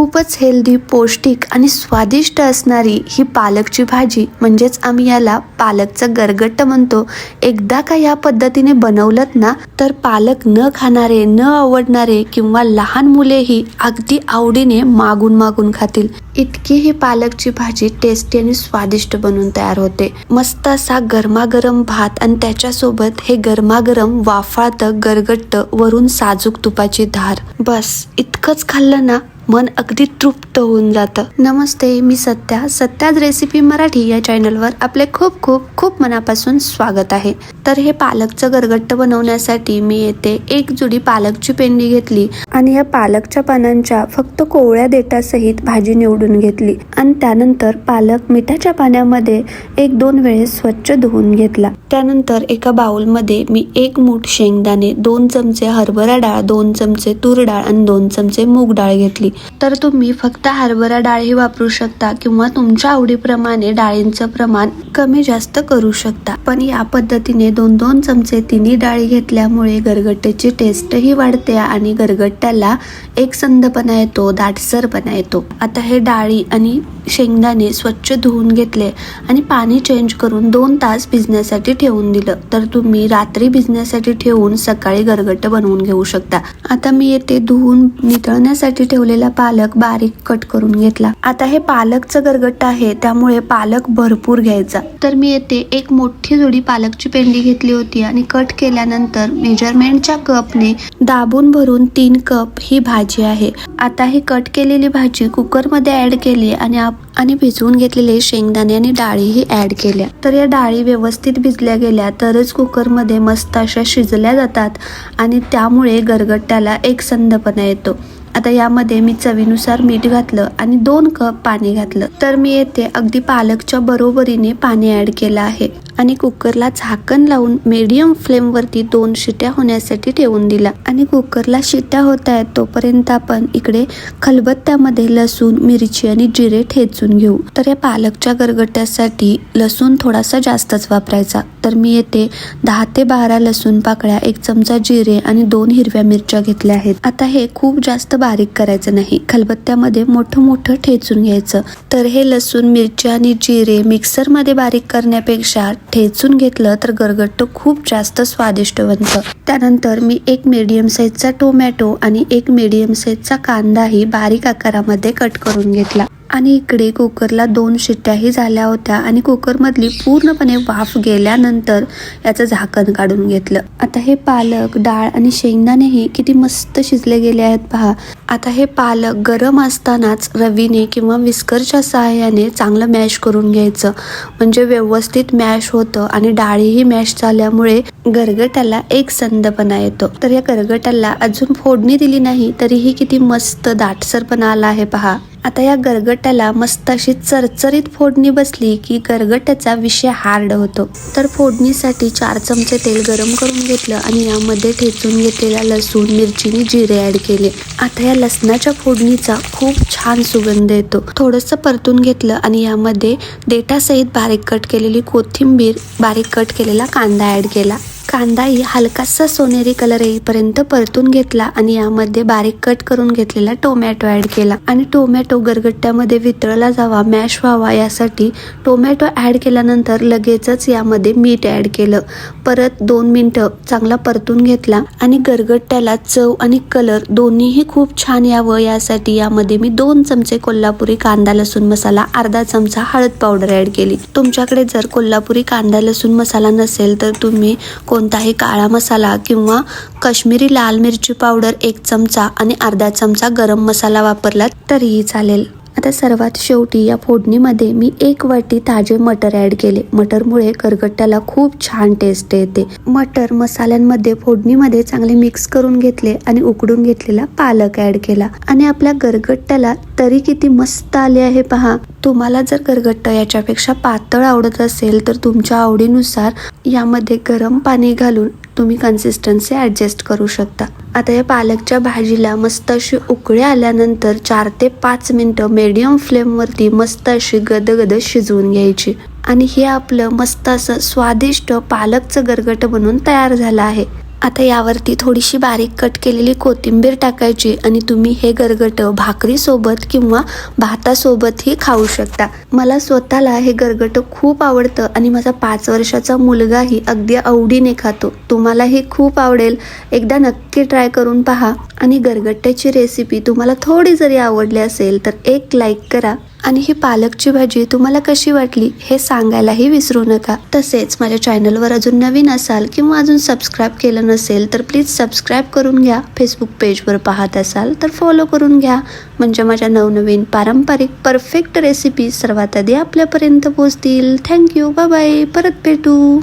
खूपच हेल्दी पौष्टिक आणि स्वादिष्ट असणारी ही पालकची भाजी म्हणजेच आम्ही याला पालकचं गरगट्ट म्हणतो. एकदा का या पद्धतीने बनवलत ना तर पालक न खाणारे न आवडणारे किंवा लहान मुलेही अगदी आवडीने मागून मागून खातील. इतकी ही पालकची भाजी टेस्टी आणि स्वादिष्ट बनून तयार होते. मस्त असा गरमागरम भात आणि त्याच्यासोबत हे गरमागरम वाफाळतं गरगट्ट वरून साजूक तुपाची धार. बस इतकंच खाल्लं ना मन अगदी तृप्त होऊन जातं. नमस्ते मी सत्या. सत्याज रेसिपी मराठी या चॅनलवर आपले खूप खूप खूप मनापासून स्वागत आहे. तर हे पालकचं गरगट्ट बनवण्यासाठी मी येथे एक जुडी पालकची पेंडी घेतली आणि या पालकच्या पानांच्या फक्त कोवळ्या देठासहित भाजी निवडून घेतली आणि त्यानंतर पालक मिठाच्या पाण्यामध्ये एक दोन वेळेस स्वच्छ धुवून घेतला. त्यानंतर एका बाउलमध्ये मी एक मूठ शेंगदाणे दोन चमचे हरभरा डाळ दोन चमचे तूर डाळ आणि दोन चमचे मूग डाळ घेतली. तर तुम्ही फक्त हरभरा डाळही वापरू शकता किंवा तुमच्या आवडीप्रमाणे डाळींचं प्रमाण कमी जास्त करू शकता. पण या पद्धतीने दोन दोन चमचे तिन्ही डाळी घेतल्यामुळे गरगट्ट्याची टेस्टही वाढते आणि गरगट्ट्याला एक संदपणा येतो दाटसरपणा येतो. आता हे डाळी आणि शेंगदाणे स्वच्छ धुवून घेतले आणि पाणी चेंज करून दोन तास भिजण्यासाठी ठेवून दिलं. तर तुम्ही रात्री भिजण्यासाठी ठेवून सकाळी गरगट्ट बनवून घेऊ शकता. आता मी येथे धुवून नितळण्यासाठी ठेवलेला पालक बारीक कट करून घेतला. आता हे पालकचं गरगट्ट आहे त्यामुळे पालक भरपूर घ्यायचा. तर मी येथे एक मोठी जोडी पालकची पेंडी घेतली होती आणि कट केल्यानंतर मेजरमेंटच्या कपने दाबून भरून तीन कप ही भाजी आहे. आता ही कट केलेली भाजी कुकरमध्ये ऍड केली आणि आप- आणि भिजवून घेतलेले शेंगदाणे आणि डाळीही ऍड केल्या. तर या डाळी व्यवस्थित भिजल्या गेल्या तरच कुकरमध्ये मस्त अशा शिजल्या जातात आणि त्यामुळे गरगट्ट्याला एक संदपणा येतो. आता यामध्ये मी चवीनुसार मीठ घातलं आणि दोन कप पाणी घातलं. तर मी येथे अगदी पालकच्या बरोबरीने पाणी ऍड केलं आहे. आणि कुकरला झाकण लावून मीडियम फ्लेमवरती दोन शिट्या होण्यासाठी ठेवून दिला. आणि कुकरला शिट्या होत आहेत तोपर्यंत आपण इकडे खलबत्त्यामध्ये लसूण मिरची आणि जिरे ठेचून घेऊ. तर या पालकच्या गरगट्यासाठी लसूण थोडासा जास्तच वापरायचा. तर मी येथे दहा ते बारा लसूण पाकळ्या एक चमचा जिरे आणि दोन हिरव्या मिरच्या घेतल्या आहेत. आता हे खूप जास्त बारीक करायचं नाही. खलबत्त्यामध्ये मोठं मोठं ठेचून घ्यायचं. तर हे लसूण मिरची आणि जिरे मिक्सरमध्ये बारीक करण्यापेक्षा ठेचून घेतलं तर गरगट्ट खूप जास्त स्वादिष्ट बनतं त्यानंतर मी एक मीडियम साईजचा टोमॅटो आणि एक मीडियम साईजचा कांदाही बारीक आकारामध्ये कट करून घेतला. आणि इकडे कुकरला दोन शिट्ट्याही झाल्या होत्या आणि कुकरमधली पूर्णपणे वाफ गेल्यानंतर याचं झाकण काढून घेतलं. आता हे पालक डाळ आणि शेंगदाणेही किती मस्त शिजले गेले आहेत पहा. आता हे पालक गरम असतानाच रवीने किंवा विस्करच्या सहाय्याने चांगलं मॅश करून घ्यायचं. म्हणजे व्यवस्थित मॅश होतं आणि डाळीही मॅश झाल्यामुळे गरगट्याला एक संदपणा येतो. तर या गरगटाला अजून फोडणी दिली नाही तरीही किती मस्त दाटसरपणा आला आहे पहा. आता या गरगट्याला मस्त अशी चरचरीत फोडणी बसली की गरगट्याचा विषय हार्ड होतो. तर फोडणीसाठी चार चमचे तेल गरम करून घेतलं आणि यामध्ये ठेचून घेतलेला लसूण मिरचीने जिरे ऍड केले. आता या लसणाच्या फोडणीचा खूप छान सुगंध येतो. थोडंसं परतून घेतलं आणि यामध्ये देठासहित बारीक कट केलेली कोथिंबीर बारीक कट केलेला कांदा ऍड केला. कांदाही हलकासा सोनेरी कलर येईपर्यंत परतून घेतला आणि यामध्ये बारीक कट करून घेतलेला टोमॅटो ऍड केला. आणि टोमॅटो गरगट्ट्यामध्ये वितळला जावा मॅश व्हावा यासाठी टोमॅटो ऍड केल्यानंतर लगेचच यामध्ये मीठ ऍड केलं. परत दोन मिनटं चांगला परतून घेतला आणि गरगट्ट्याला चव आणि कलर दोन्हीही खूप छान यावं यासाठी यामध्ये मी दोन चमचे कोल्हापुरी कांदा लसूण मसाला अर्धा चमचा हळद पावडर ऍड केली. तुमच्याकडे जर कोल्हापुरी कांदा लसूण मसाला नसेल तर तुम्ही को कोणताही काळा मसाला किंवा कश्मीरी लाल मिरची पावडर एक चमचा आणि अर्धा चमचा गरम मसाला वापरला तरीही चालेल. आता सर्वात शेवटी या फोडणीमध्ये मी एक वाटी ताजे मटर ऍड केले. मटरमुळे करगट्ट्याला खूप छान टेस्ट येते. मटर मसाल्यांमध्ये फोडणीमध्ये चांगले मिक्स करून घेतले आणि उकडून घेतलेला पालक ऍड केला. आणि आपल्या गरगट्ट्याला तरी किती मस्त आले आहे पहा. तुम्हाला जर गरगट्ट याच्यापेक्षा पातळ आवडत असेल तर तुमच्या आवडीनुसार यामध्ये गरम पाणी घालून तुम्ही कन्सिस्टन्सी ॲडजस्ट करू शकता. आता या पालकच्या भाजीला मस्त अशी उकळी आल्यानंतर चार ते पाच मिनटं मीडियम फ्लेमवरती मस्त अशी गदगद शिजवून घ्यायची. आणि हे आपलं मस्त असं स्वादिष्ट पालकचं गरगट बनून तयार झालं आहे. आता यावरती थोडीशी बारीक कट केलेली कोथिंबीर टाकायची आणि तुम्ही हे गरगट भाकरीसोबत किंवा भातासोबतही खाऊ शकता. मला स्वतःला हे गरगट खूप आवडतं आणि माझा पाच वर्षाचा मुलगाही अगदी आवडीने खातो. तुम्हालाही खूप आवडेल. एकदा नक्की ट्राय करून पहा. आणि गरगट्ट्याची रेसिपी तुम्हाला थोडी जरी आवडली असेल तर एक लाईक करा. आणि ही पालकची भाजी तुम्हाला कशी वाटली हे सांगायलाही विसरू नका. तसेच माझ्या चॅनलवर अजून नवीन असाल किंवा अजून सबस्क्राईब केलं नसेल तर प्लीज सबस्क्राईब करून घ्या. फेसबुक पेजवर पाहत असाल तर फॉलो करून घ्या. म्हणजे माझ्या नवनवीन पारंपरिक परफेक्ट रेसिपी सर्वात आधी आपल्यापर्यंत पोहोचतील. थँक्यू बाय परत भेटू.